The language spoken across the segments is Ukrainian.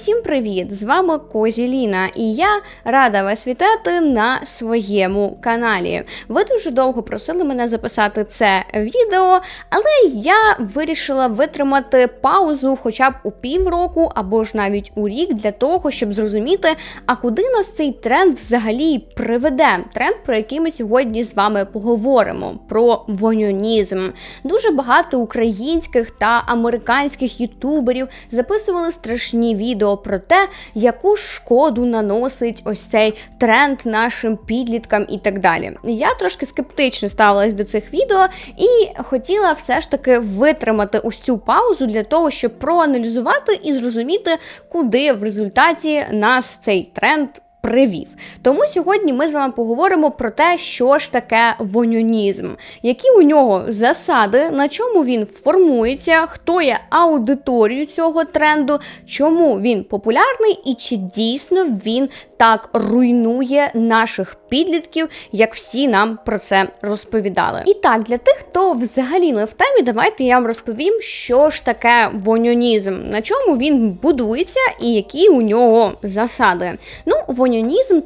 Всім привіт! З вами Козі Ліна, і я рада вас вітати на своєму каналі. Ви дуже довго просили мене записати це відео, але я вирішила витримати паузу хоча б у півроку або ж навіть у рік для того, щоб зрозуміти, а куди нас цей тренд взагалі приведе. Тренд, про який ми сьогодні з вами поговоримо: про воньонізм. Дуже багато українських та американських ютуберів записували страшні відео про те, яку шкоду наносить ось цей тренд нашим підліткам і так далі. Я трошки скептично ставилась до цих відео і хотіла все ж таки витримати ось цю паузу для того, щоб проаналізувати і зрозуміти, куди в результаті нас цей тренд привів. Тому сьогодні ми з вами поговоримо про те, що ж таке воньонізм, які у нього засади, на чому він формується, хто є аудиторією цього тренду, чому він популярний і чи дійсно він так руйнує наших підлітків, як всі нам про це розповідали. І так, для тих, хто взагалі не в темі, давайте я вам розповім, що ж таке воньонізм, на чому він будується і які у нього засади. Ну, воньонізм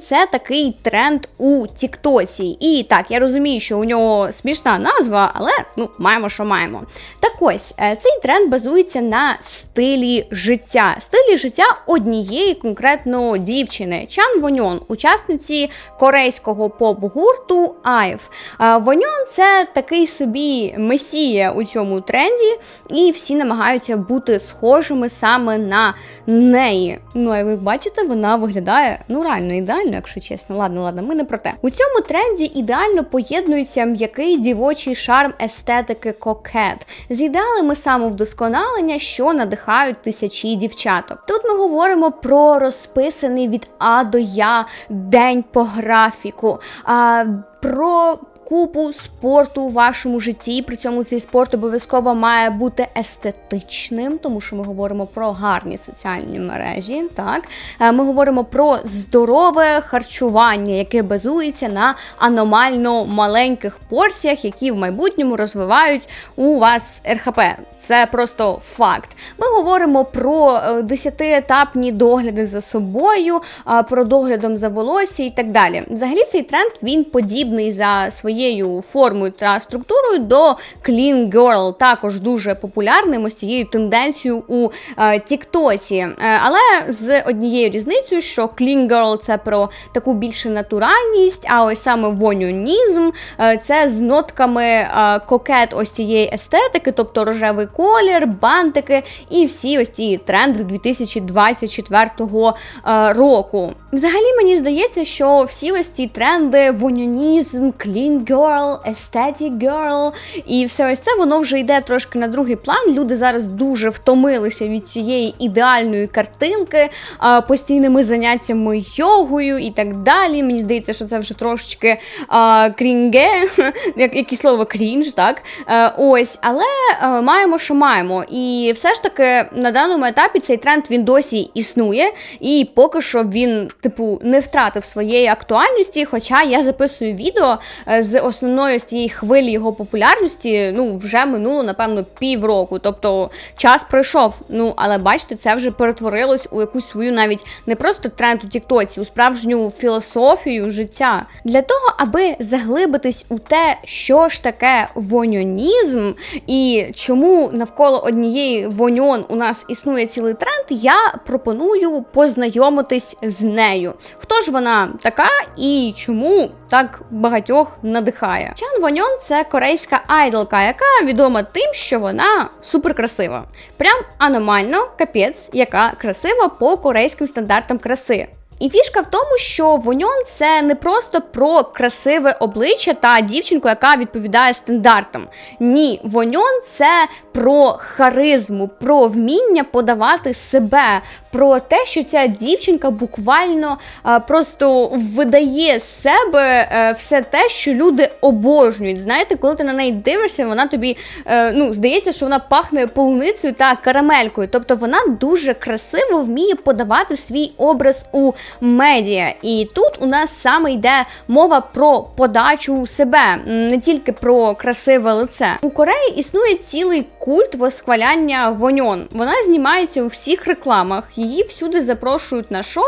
це такий тренд у Тіктоці. І так, я розумію, що у нього смішна назва, але ну, маємо, що маємо. Так ось, е, цей тренд базується на стилі життя, стилі життя однієї конкретно дівчини. Чан Воньон, учасниці корейського поп-гурту Айв. Воньон це такий собі месія у цьому тренді, і всі намагаються бути схожими саме на неї. Ну, а ви бачите, вона виглядає ну реально ідеально, якщо чесно. Ладно, ладно, ми не про те. У цьому тренді ідеально поєднується м'який дівочий шарм естетики кокет з ідеалами самовдосконалення, що надихають тисячі дівчаток. Тут ми говоримо про розписаний від А до Я день по графіку, а, про купу спорту у вашому житті. При цьому цей спорт обов'язково має бути естетичним, тому що ми говоримо про гарні соціальні мережі. Так Е, ми говоримо про здорове харчування, яке базується на аномально маленьких порціях, які в майбутньому розвивають у вас РХП. Це просто факт. Ми говоримо про е, десятиетапні догляди за собою, е, про доглядом за волосся і так далі. Взагалі, цей тренд він подібний за своєю формою та структурою до Clean Girl, також дуже популярним ось цією тенденцією у е, Тіктосі. Е, але з однією різницею, що Clean Girl це про таку більше натуральність, а ось саме вонюнізм е, це з нотками е, кокет ось цієї естетики, тобто рожевий колір, бантики і всі ось ці тренди 2024 е, року. Взагалі мені здається, що всі ось ці тренди, вонюнізм, clean girl, aesthetic girl і все ось це воно вже йде трошки на другий план. Люди зараз дуже втомилися від цієї ідеальної картинки, постійними заняттями йогою і так далі. Мені здається, що це вже трошечки крінге, як яке слово крінж, так? Е, Ось, але е, маємо, що маємо. І все ж таки на даному етапі цей тренд він досі існує, і поки що він, типу, не втратив своєї актуальності. Хоча я записую відео е, з основної з цієї хвилі його популярності, ну вже минуло, напевно, півроку. Тобто час пройшов. Ну, але бачите, це вже перетворилось у якусь свою навіть не просто тренд у Тіктоці, у справжню філософію життя. Для того, аби заглибитись у те, що ж таке воньонізм і чому навколо однієї воньон у нас існує цілий тренд, я пропоную познайомитись з нею. Хто ж вона така і чому так багатьох надихає? Чан Воньон це корейська айдолка, яка відома тим, що вона суперкрасива. Прям аномально капець, яка красива по корейським стандартам краси. І фішка в тому, що Воньон це не просто про красиве обличчя та дівчинку, яка відповідає стандартам. Ні, Воньон це про харизму, про вміння подавати себе, про те, що ця дівчинка буквально а, просто видає з себе е, все те, що люди обожнюють. Знаєте, коли ти на неї дивишся, вона тобі е, ну, здається, що вона пахне полуницею та карамелькою. Тобто вона дуже красиво вміє подавати свій образ у медіа. І тут у нас саме йде мова про подачу себе, не тільки про красиве лице. У Кореї існує цілий культ восхваляння воньон. Вона знімається у всіх рекламах, її всюди запрошують на шоу.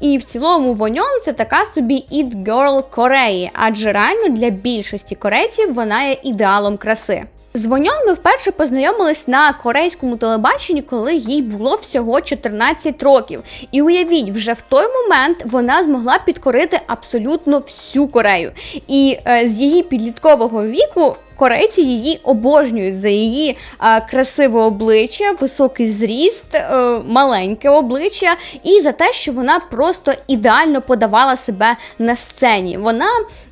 І в цілому воньон це така собі It Girl Кореї, адже реально для більшості корейців вона є ідеалом краси. З Воньон ми вперше познайомились на корейському телебаченні, коли їй було всього 14 років. І уявіть, вже в той момент вона змогла підкорити абсолютно всю Корею. І е, з її підліткового віку Корейці її обожнюють за її а, красиве обличчя, високий зріст, а, е, маленьке обличчя, і за те, що вона просто ідеально подавала себе на сцені. Вона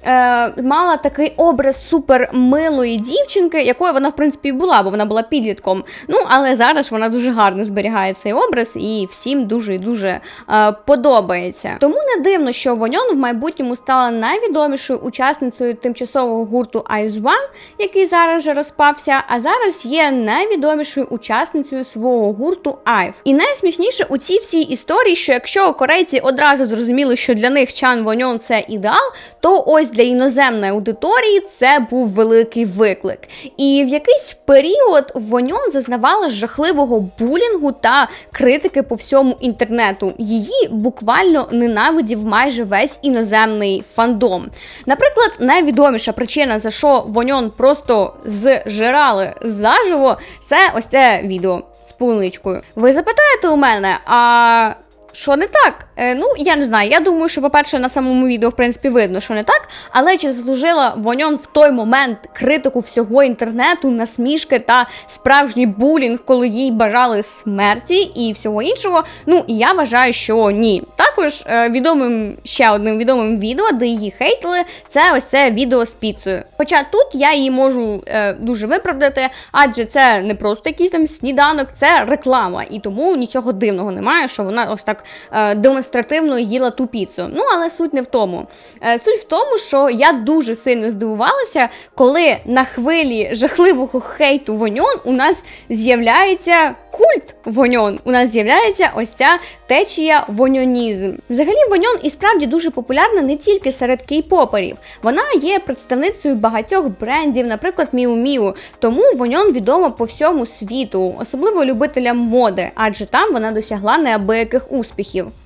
а, е, мала такий образ супермилої дівчинки, якою вона, в принципі, була, бо вона була підлітком. Ну, але зараз вона дуже гарно зберігає цей образ і всім дуже і дуже а, е, подобається. Тому не дивно, що Воньон в майбутньому стала найвідомішою учасницею тимчасового гурту Ice One, який зараз вже розпався, а зараз є найвідомішою учасницею свого гурту Айв. І найсмішніше у цій всій історії, що якщо корейці одразу зрозуміли, що для них Чан Воньон це ідеал, то ось для іноземної аудиторії це був великий виклик. І в якийсь період Воньон зазнавала жахливого булінгу та критики по всьому інтернету. Її буквально ненавидів майже весь іноземний фандом. Наприклад, найвідоміша причина, за що Воньон просто зжирали заживо, це ось це відео з полуничкою. Ви запитаєте у мене, а що не так? Е, ну, я не знаю. Я думаю, що, по-перше, на самому відео, в принципі, видно, що не так. Але чи заслужила Воньон в той момент критику всього інтернету, насмішки та справжній булінг, коли їй бажали смерті і всього іншого? Ну, і я вважаю, що ні. Також е, відомим ще одним відомим відео, де її хейтили, це ось це відео з піцею. Хоча тут я її можу е, дуже виправдати, адже це не просто якийсь там сніданок, це реклама. І тому нічого дивного немає, що вона ось так е, демонстративно їла ту піцу. Ну, але суть не в тому. Е, суть в тому, що я дуже сильно здивувалася, коли на хвилі жахливого хейту воньон у нас з'являється культ воньон. У нас з'являється ось ця течія воньонізм. Взагалі, воньон і справді дуже популярна не тільки серед кей-поперів. Вона є представницею багатьох брендів, наприклад, Miu Miu. Тому воньон відома по всьому світу, особливо любителям моди, адже там вона досягла неабияких успіхів.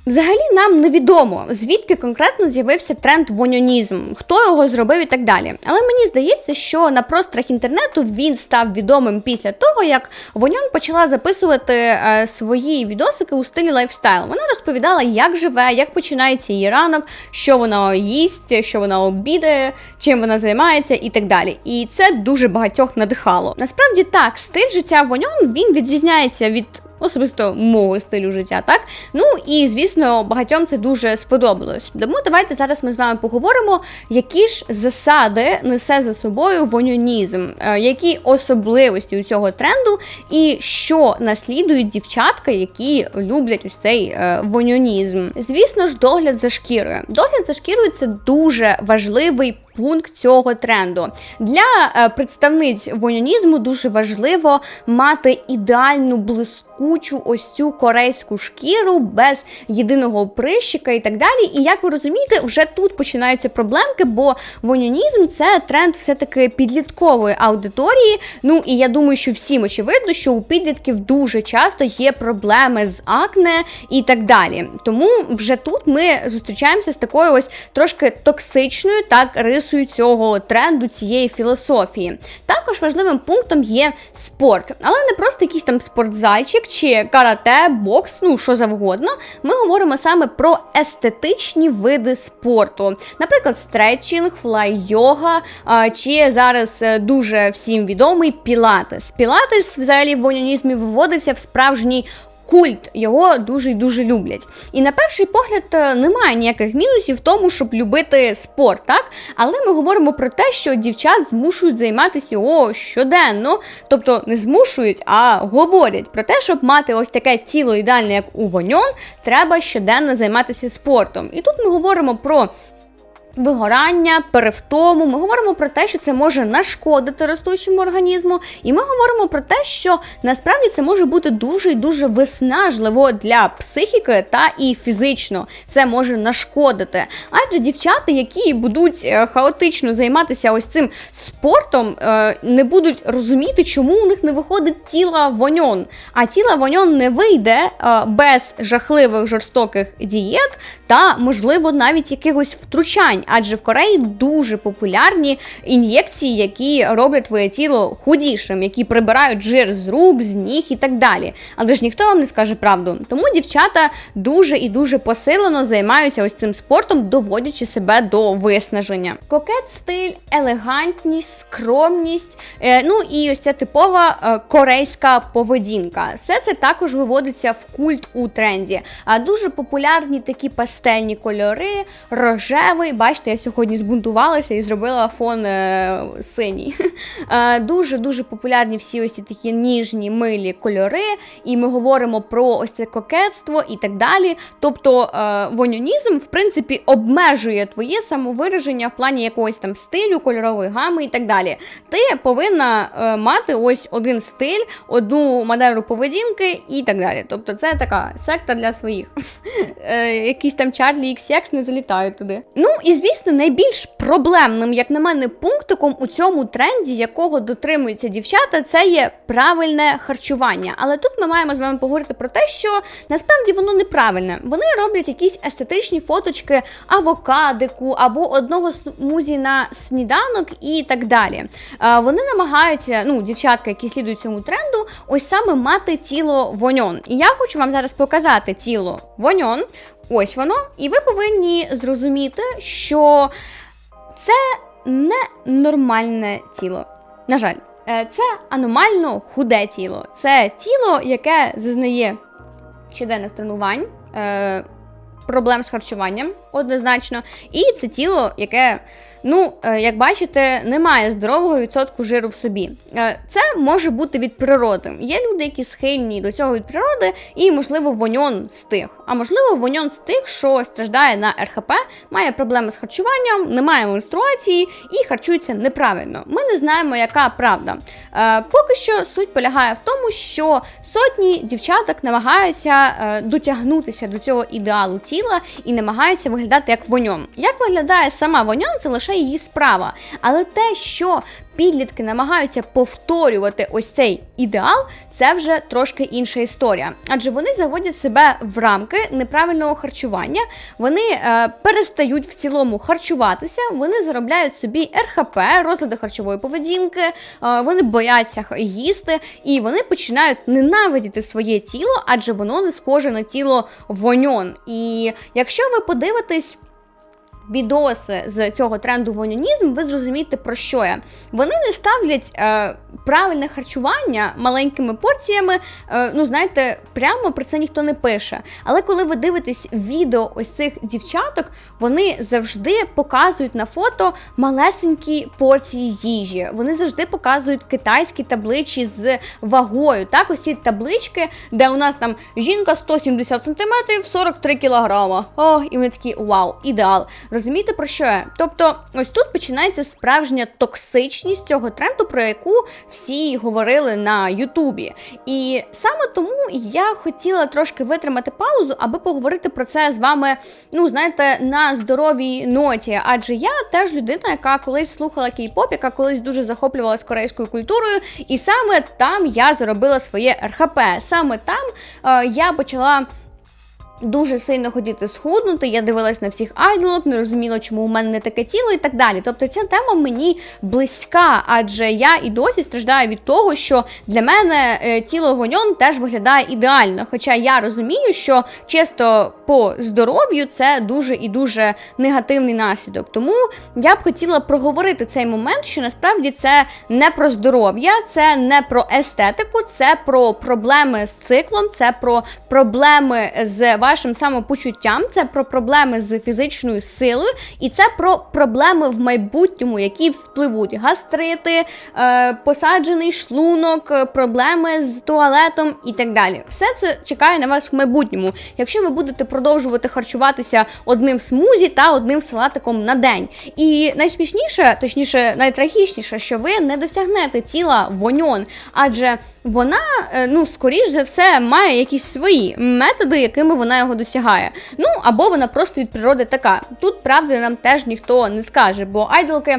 Взагалі нам невідомо, звідки конкретно з'явився тренд воньонізм, хто його зробив і так далі. Але мені здається, що на просторах інтернету він став відомим після того, як Воньон почала записувати е, свої відосики у стилі лайфстайл. Вона розповідала, як живе, як починається її ранок, що вона їсть, що вона обідає, чим вона займається і так далі. І це дуже багатьох надихало. Насправді так, стиль життя Воньон він відрізняється від особисто мого стилю життя, так? Ну і звісно, багатьом це дуже сподобалось. Тому давайте зараз ми з вами поговоримо, які ж засади несе за собою вонюнізм, е, які особливості у цього тренду, і що наслідують дівчатка, які люблять ось цей е, вонюнізм. Звісно ж, догляд за шкірою. Догляд за шкірою це дуже важливий пункт цього тренду. Для е, представниць вонюнізму дуже важливо мати ідеальну блискучу ось цю корейську шкіру без єдиного прищика і так далі. І як ви розумієте, вже тут починаються проблемки, бо вонюнізм це тренд все-таки підліткової аудиторії. Ну і я думаю, що всім очевидно, що у підлітків дуже часто є проблеми з акне і так далі. Тому вже тут ми зустрічаємося з такою ось трошки токсичною так рисою рисою цього тренду, цієї філософії. Також важливим пунктом є спорт, але не просто якийсь там спортзальчик чи карате, бокс, ну що завгодно. Ми говоримо саме про естетичні види спорту, наприклад, стретчинг, флай-йога, чи зараз е, дуже всім відомий пілатес. Пілатес взагалі в вонянізмі виводиться в справжній культ, його дуже і дуже люблять. І на перший погляд е, немає ніяких мінусів в тому, щоб любити спорт, так? Але ми говоримо про те, що дівчат змушують займатися його щоденно, тобто не змушують, а говорять про те, щоб мати ось таке тіло ідеальне, як у Воньон, треба щоденно займатися спортом. І тут ми говоримо про вигорання, перевтому. Ми говоримо про те, що це може нашкодити ростучому організму, і ми говоримо про те, що насправді це може бути дуже і дуже виснажливо для психіки та і фізично це може нашкодити. Адже дівчата, які будуть е, хаотично займатися ось цим спортом, е, не будуть розуміти, чому у них не виходить тіла воньон. А тіла воньон не вийде е, без жахливих жорстоких дієт та, можливо, навіть якихось втручань адже в Кореї дуже популярні ін'єкції, які роблять твоє тіло худішим, які прибирають жир з рук, з ніг і так далі. Але ж ніхто вам не скаже правду. Тому дівчата дуже і дуже посилено займаються ось цим спортом, доводячи себе до виснаження. Кокет стиль, елегантність, скромність, е, ну і ось ця типова е, корейська поведінка. Все це також виводиться в культ у тренді. А дуже популярні такі пастельні кольори, рожевий. Бачите, я сьогодні збунтувалася і зробила фон е, синій. Дуже дуже популярні всі ось ці такі ніжні милі кольори, і ми говоримо про ось це кокетство і так далі. Тобто е, вонюнізм, в принципі, обмежує твоє самовираження в плані якогось там стилю, кольорової гами і так далі. Ти повинна е, мати ось один стиль, одну манеру поведінки і так далі. Тобто, це така секта для своїх. Е, якісь там Чарлі XX не залітають туди. Ну і звісно, найбільш проблемним, як на мене, пунктиком у цьому тренді, якого дотримуються дівчата, це є правильне харчування. Але тут ми маємо з вами поговорити про те, що насправді воно неправильне. Вони роблять якісь естетичні фоточки авокадику або одного смузі на сніданок і так далі. Вони намагаються, ну, дівчатка, які слідують цьому тренду, ось саме мати тіло воньон. І я хочу вам зараз показати тіло воньон. Ось воно. І ви повинні зрозуміти, що це не нормальне тіло. На жаль, е, це аномально худе тіло. Це тіло, яке зазнає щоденних тренувань, е, проблем з харчуванням однозначно. І це тіло, яке Ну, е, як бачите, немає здорового відсотку жиру в собі. Е, це може бути від природи. Є люди, які схильні до цього від природи, і, можливо, воньон з тих. А можливо, воньон з тих, що страждає на РХП, має проблеми з харчуванням, немає менструації і харчується неправильно. Ми не знаємо, яка правда. Е, поки що суть полягає в тому, що сотні дівчаток намагаються дотягнутися до цього ідеалу тіла і намагаються виглядати як воньон. Як виглядає сама воньон, це лише лише її справа. Але те, що підлітки намагаються повторювати ось цей ідеал, це вже трошки інша історія. Адже вони заводять себе в рамки неправильного харчування, вони е, перестають в цілому харчуватися, вони заробляють собі РХП, розлади харчової поведінки, е, вони бояться їсти і вони починають ненавидіти своє тіло, адже воно не схоже на тіло воньон. І якщо ви подивитесь відоси з цього тренду вонюнізм, ви зрозумієте, про що я. Вони не ставлять е, правильне харчування маленькими порціями. Е, ну, знаєте, прямо про це ніхто не пише. Але коли ви дивитесь відео ось цих дівчаток, вони завжди показують на фото малесенькі порції їжі. Вони завжди показують китайські табличі з вагою. Так, ось ці таблички, де у нас там жінка 170 см, 43 кг. О, і вони такі вау, ідеал. Розумієте, про що я? Тобто, ось тут починається справжня токсичність цього тренду, про яку всі говорили на Ютубі. І саме тому я хотіла трошки витримати паузу, аби поговорити про це з вами, ну, знаєте, на здоровій ноті. Адже я теж людина, яка колись слухала кей-поп, яка колись дуже захоплювалась корейською культурою, і саме там я заробила своє РХП. Саме там е, я почала. Дуже сильно хотіти схуднути, я дивилась на всіх айдолок, не розуміла, чому у мене не таке тіло і так далі. Тобто ця тема мені близька, адже я і досі страждаю від того, що для мене е, тіло воньон теж виглядає ідеально. Хоча я розумію, що чисто по здоров'ю це дуже і дуже негативний наслідок. Тому я б хотіла проговорити цей момент, що насправді це не про здоров'я, це не про естетику, це про проблеми з циклом, це про проблеми з вашим самопочуттям, це про проблеми з фізичною силою, і це про проблеми в майбутньому, які вспливуть гастрити, е, посаджений шлунок, е, проблеми з туалетом і так далі. Все це чекає на вас в майбутньому, якщо ви будете продовжувати харчуватися одним смузі та одним салатиком на день. І найсмішніше, точніше, найтрагічніше, що ви не досягнете тіла воньон, адже вона, е, ну, скоріш за все, має якісь свої методи, якими вона його досягає. Ну або вона просто від природи така. Тут правди нам теж ніхто не скаже, бо айдолки.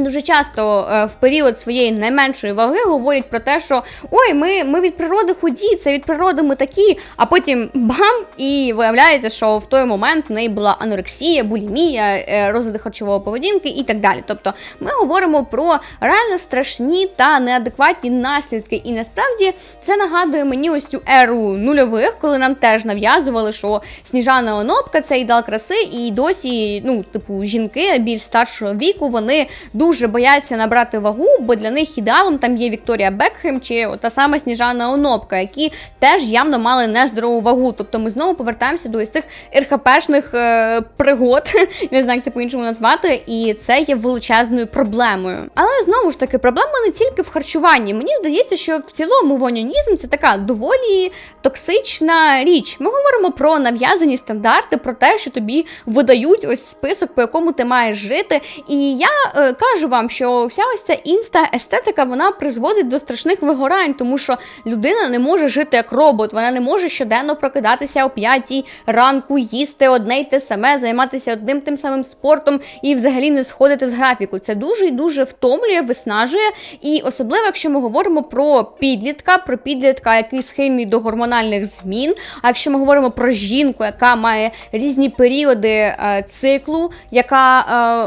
Дуже часто е, в період своєї найменшої ваги говорять про те, що ой, ми ми від природи худі, це від природи ми такі, а потім бам! І виявляється, що в той момент в неї була анорексія, булімія, е, розлади харчової поведінки і так далі. Тобто ми говоримо про реально страшні та неадекватні наслідки. І насправді це нагадує мені ось цю еру нульових, коли нам теж нав'язували, що сніжана онопка це ідеал краси, і досі, ну, типу, жінки більш старшого віку, вони дуже бояться набрати вагу, бо для них ідеалом там є Вікторія Бекхем чи та сама Сніжана Онопка, які теж явно мали нездорову вагу. Тобто ми знову повертаємося до ось цих РХПшних е, пригод, не знаю, як це по-іншому назвати, і це є величезною проблемою. Але знову ж таки, проблема не тільки в харчуванні. Мені здається, що в цілому вонянізм це така доволі токсична річ. Ми говоримо про нав'язані стандарти, про те, що тобі видають ось список, по якому ти маєш жити. І я е, кажу вам, що вся ось ця інста-естетика вона призводить до страшних вигорань, тому що людина не може жити як робот, вона не може щоденно прокидатися о п'ятій ранку, їсти одне й те саме, займатися одним тим самим спортом і взагалі не сходити з графіку. Це дуже і дуже втомлює, виснажує. І особливо, якщо ми говоримо про підлітка, про підлітка, який схильний до гормональних змін. А якщо ми говоримо про жінку, яка має різні періоди е, циклу, яка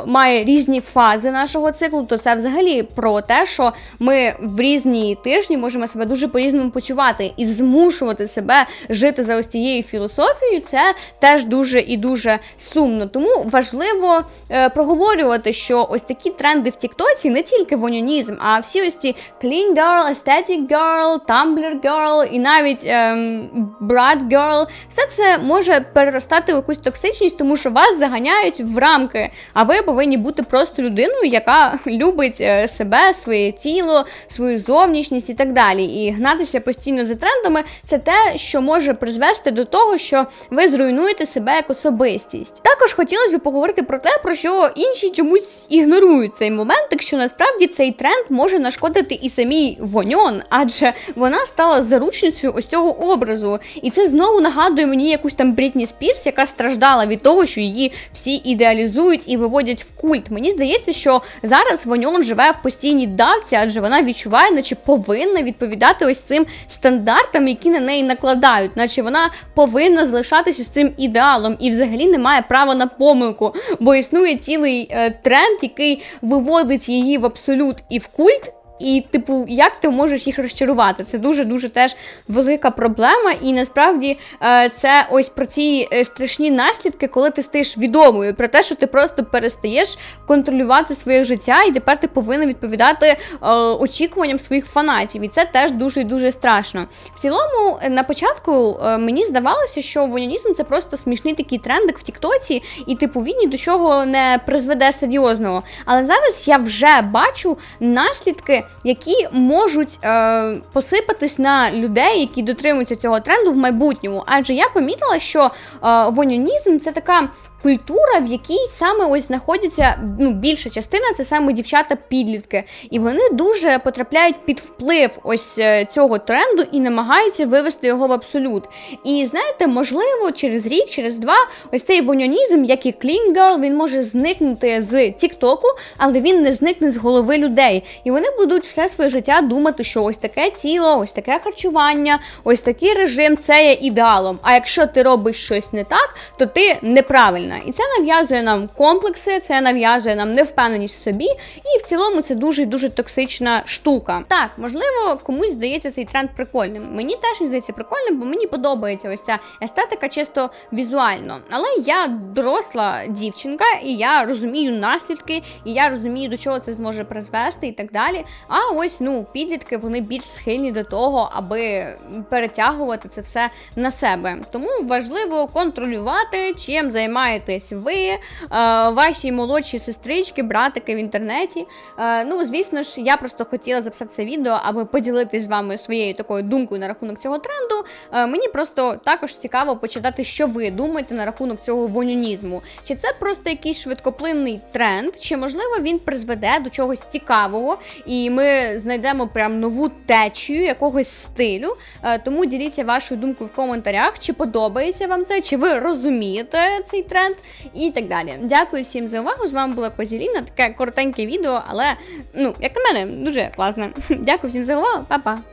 е, має різні фази нашого циклу, то це взагалі про те, що ми в різні тижні можемо себе дуже по-різному почувати і змушувати себе жити за ось тією філософією, це теж дуже і дуже сумно. Тому важливо е, проговорювати, що ось такі тренди в Тіктоці не тільки вонюнізм, а всі ось ці clean girl, aesthetic girl, Tumblr girl і навіть ем, brat girl, все це може переростати в якусь токсичність, тому що вас заганяють в рамки, а ви повинні бути просто людиною, яка любить е, себе, своє тіло, свою зовнішність і так далі. І гнатися постійно за трендами це те, що може призвести до того, що ви зруйнуєте себе як особистість. Також хотілося б поговорити про те, про що інші чомусь ігнорують цей момент, так що насправді цей тренд може нашкодити і самій воньон, адже вона стала заручницею ось цього образу. І це знову нагадує мені якусь там Брітні Спірс, яка страждала від того, що її всі ідеалізують і виводять в культ. Мені здається, що зараз Воньон живе в постійній давці, адже вона відчуває, наче повинна відповідати ось цим стандартам, які на неї накладають, наче вона повинна залишатися з цим ідеалом і взагалі не має права на помилку, бо існує цілий е, тренд, який виводить її в абсолют і в культ. І, типу, як ти можеш їх розчарувати? Це дуже-дуже теж велика проблема. І насправді е, це ось про ці е, страшні наслідки, коли ти стаєш відомою, про те, що ти просто перестаєш контролювати своє життя, і тепер ти повинен відповідати е, очікуванням своїх фанатів. І це теж дуже і дуже страшно. В цілому, на початку мені здавалося, що вонянізм це просто смішний такий трендик в Тіктоці, і типу він ні до чого не призведе серйозного. Але зараз я вже бачу наслідки які можуть е, посипатись на людей, які дотримуються цього тренду в майбутньому. Адже я помітила, що е, вонюнізм це така культура, в якій саме ось знаходяться ну, більша частина, це саме дівчата-підлітки. І вони дуже потрапляють під вплив ось е, цього тренду і намагаються вивести його в абсолют. І знаєте, можливо, через рік, через два, ось цей воньонізм, як і клінгал, він може зникнути з Тіктоку, але він не зникне з голови людей. І вони будуть все своє життя думати, що ось таке тіло, ось таке харчування, ось такий режим це є ідеалом. А якщо ти робиш щось не так, то ти неправильна. І це нав'язує нам комплекси, це нав'язує нам невпевненість в собі, і в цілому це дуже дуже токсична штука. Так, можливо, комусь здається цей тренд прикольним. Мені теж він здається прикольним, бо мені подобається ось ця естетика чисто візуально. Але я доросла дівчинка, і я розумію наслідки, і я розумію, до чого це зможе призвести і так далі. А ось ну підлітки вони більш схильні до того, аби перетягувати це все на себе. Тому важливо контролювати, чим займаєтесь ви, е, ваші молодші сестрички, братики в інтернеті. Е, ну, звісно ж, я просто хотіла записати це відео, аби поділитись з вами своєю такою думкою на рахунок цього тренду. Е, мені просто також цікаво почитати, що ви думаєте на рахунок цього вонюнізму. Чи це просто якийсь швидкоплинний тренд, чи можливо він призведе до чогось цікавого, і ми знайдемо прям нову течію якогось стилю. Тому діліться вашою думкою в коментарях, чи подобається вам це, чи ви розумієте цей тренд і так далі. Дякую всім за увагу. З вами була Козіліна. Таке коротеньке відео, але ну, як на мене, дуже класне. Дякую всім за увагу, Па-па!